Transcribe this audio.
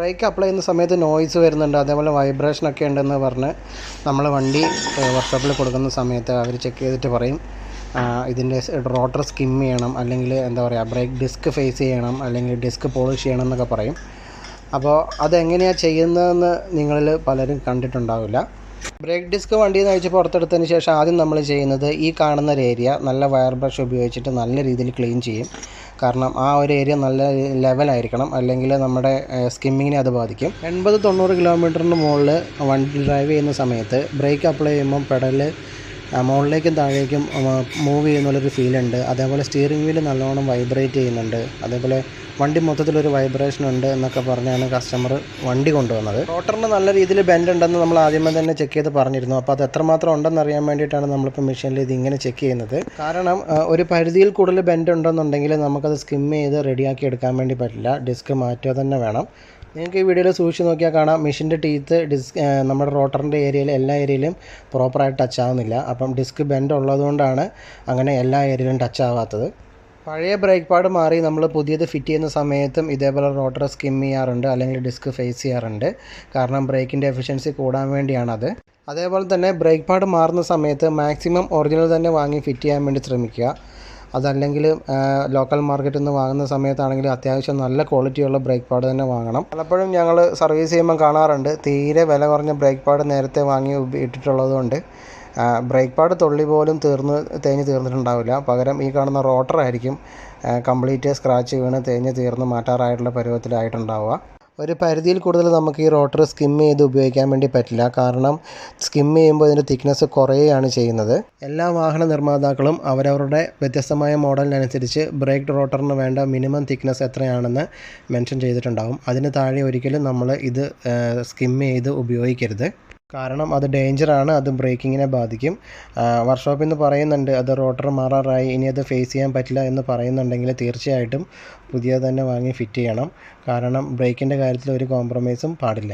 Break apply ചെയ്യുന്ന സമയത്ത് noise വരുന്നുണ്ട്. അതേപോലെ വൈബ്രേഷൻ ഒക്കെ ഉണ്ടെന്ന് പറഞ്ഞ് നമ്മൾ വണ്ടി വർക്ക്ഷോപ്പിൽ കൊടുക്കുന്ന സമയത്ത് അവർ ചെക്ക് ചെയ്തിട്ട് പറയും. ഇതിന്റെ റോട്ടർ സ്കിം ചെയ്യണം. അല്ലെങ്കിൽ എന്താ പറയുക ബ്രേക്ക് ഡിസ്ക് ഫേസ് ചെയ്യണം. അല്ലെങ്കിൽ ഡിസ്ക് പോളിഷ് ചെയ്യണം എന്നൊക്കെ പറയും. അപ്പോൾ അതെങ്ങനെയാണ് ചെയ്യുന്നതെന്ന് നിങ്ങളിൽ പലരും കണ്ടിട്ടുണ്ടാവില്ല. ബ്രേക്ക് ഡിസ്ക് വണ്ടിയിൽ നിന്ന് അഴിച്ച് പുറത്തെടുത്തതിന് ശേഷം ആദ്യം നമ്മൾ ചെയ്യുന്നത് ഈ കാണുന്ന ഒരു ഏരിയ നല്ല വയർ ബ്രഷ് ഉപയോഗിച്ചിട്ട് നല്ല രീതിയിൽ ക്ലീൻ ചെയ്യും. കാരണം ആ ഒരു ഏരിയ നല്ല ലെവലായിരിക്കണം അല്ലെങ്കിൽ നമ്മുടെ സ്കിമ്മിങ്ങിനെ അത് ബാധിക്കും. എൺപത് തൊണ്ണൂറ് കിലോമീറ്ററിന് മുകളിൽ വണ്ടി ഡ്രൈവ് ചെയ്യുന്ന സമയത്ത് ബ്രേക്ക് അപ്ലൈ ചെയ്യുമ്പം പെഡൽ മുകളിലേക്കും താഴേക്കും മൂവ് ചെയ്യുന്നുള്ളൊരു ഫീലുണ്ട് അതേപോലെ സ്റ്റിയറിംഗ് വീൽ നല്ലോണം വൈബ്രേറ്റ് ചെയ്യുന്നുണ്ട്. അതേപോലെ വണ്ടി മൊത്തത്തിലൊരു വൈബ്രേഷൻ ഉണ്ട് എന്നൊക്കെ പറഞ്ഞാണ് കസ്റ്റമർ വണ്ടി കൊണ്ടുവന്നത്. റോട്ടറിന് നല്ല രീതിയിൽ ബെൻഡ് ഉണ്ടെന്ന് നമ്മൾ ആദ്യമേ തന്നെ ചെക്ക് ചെയ്ത് പറഞ്ഞിരുന്നു. അപ്പോൾ അത് എത്രമാത്രം ഉണ്ടെന്ന് അറിയാൻ വേണ്ടിയിട്ടാണ് നമ്മളിപ്പോൾ മെഷീനിൽ ഇത് ഇങ്ങനെ ചെക്ക് ചെയ്യുന്നത്. കാരണം ഒരു പരിധിയിൽ കൂടുതൽ ബെൻഡ് ഉണ്ടെന്നുണ്ടെങ്കിൽ നമുക്കത് സ്കിം ചെയ്ത് റെഡിയാക്കി എടുക്കാൻ വേണ്ടി പറ്റില്ല. ഡിസ്ക് മാറ്റുക തന്നെ വേണം. നിങ്ങൾക്ക് ഈ വീഡിയോയിൽ സൂക്ഷിച്ച് നോക്കിയാൽ കാണാം. മെഷീന്റെ ടീത്ത് ഡിസ്ക് നമ്മുടെ റോട്ടറിന്റെ ഏരിയയിൽ എല്ലാ ഏരിയയിലും പ്രോപ്പറായിട്ട് ടച്ച് ആവുന്നില്ല. അപ്പം ഡിസ്ക് ബെൻഡ് ഉള്ളതുകൊണ്ടാണ് അങ്ങനെ എല്ലാ ഏരിയയിലും ടച്ച് ആവാത്തത്. പഴയ ബ്രേക്ക് പാഡ് മാറി നമ്മൾ പുതിയത് ഫിറ്റ് ചെയ്യുന്ന സമയത്തും ഇതേപോലെ റോട്ടർ സ്കിം ചെയ്യാറുണ്ട് അല്ലെങ്കിൽ ഡിസ്ക് ഫേസ് ചെയ്യാറുണ്ട്. കാരണം ബ്രേക്കിന്റെ എഫിഷ്യൻസി കൂടാൻ വേണ്ടിയാണത്. അതേപോലെ തന്നെ ബ്രേക്ക് പാഡ് മാറുന്ന സമയത്ത് മാക്സിമം ഒറിജിനൽ തന്നെ വാങ്ങി ഫിറ്റ് ചെയ്യാൻ വേണ്ടി ശ്രമിക്കുക. അതല്ലെങ്കിൽ ലോക്കൽ മാർക്കറ്റിൽ നിന്ന് വാങ്ങുന്ന സമയത്താണെങ്കിൽ അത്യാവശ്യം നല്ല ക്വാളിറ്റിയുള്ള ബ്രേക്ക് പാഡ് തന്നെ വാങ്ങണം. പലപ്പോഴും ഞങ്ങൾ സർവീസ് ചെയ്യുമ്പോൾ കാണാറുണ്ട് തീരെ വില കുറഞ്ഞ ബ്രേക്ക് പാഡ് നേരത്തെ വാങ്ങി ഇട്ടിട്ടുള്ളതുകൊണ്ട് ഇട്ടിട്ടുള്ളത് കൊണ്ട്. ബ്രേക്ക് പാഡ് തുള്ളി പോലും തീർന്ന് തേഞ്ഞ് തീർന്നിട്ടുണ്ടാവില്ല. പകരം ഈ കാണുന്ന റോട്ടറായിരിക്കും കംപ്ലീറ്റ് സ്ക്രാച്ച് വീണ് തേഞ്ഞ് തീർന്ന് മാറ്റാറായിട്ടുള്ള പരുവത്തിലായിട്ടുണ്ടാവുക. ഒരു പരിധിയിൽ കൂടുതൽ നമുക്ക് ഈ റോട്ടർ സ്കിം ചെയ്ത് ഉപയോഗിക്കാൻ വേണ്ടി പറ്റില്ല. കാരണം സ്കിം ചെയ്യുമ്പോൾ ഇതിന്റെ തിക്നെസ് കുറയുകയാണ് ചെയ്യുന്നത്. എല്ലാ വാഹന നിർമ്മാതാക്കളും അവരവരുടെ വ്യത്യസ്തമായ മോഡലിനനുസരിച്ച് ബ്രേക്ക് റോട്ടറിന് വേണ്ട മിനിമം തിക്നെസ് എത്രയാണെന്ന് മെൻഷൻ ചെയ്തിട്ടുണ്ടാകും. അതിന് താഴെ ഒരിക്കലും നമ്മൾ ഇത് സ്കിം ചെയ്ത് ഉപയോഗിക്കരുത്. കാരണം അത് ഡേഞ്ചറാണ് അത് ബ്രേക്കിങ്ങിനെ ബാധിക്കും. വർക്ക്ഷോപ്പിൽ നിന്ന് പറയുന്നുണ്ട് അത് റോട്ടർ മാറാറായി ഇനി അത് ഫേസ് ചെയ്യാൻ പറ്റില്ല എന്ന് പറയുന്നുണ്ടെങ്കിൽ തീർച്ചയായിട്ടും പുതിയത് തന്നെ വാങ്ങി ഫിറ്റ് ചെയ്യണം. കാരണം ബ്രേക്കിന്റെ കാര്യത്തിൽ ഒരു കോംപ്രമൈസും പാടില്ല.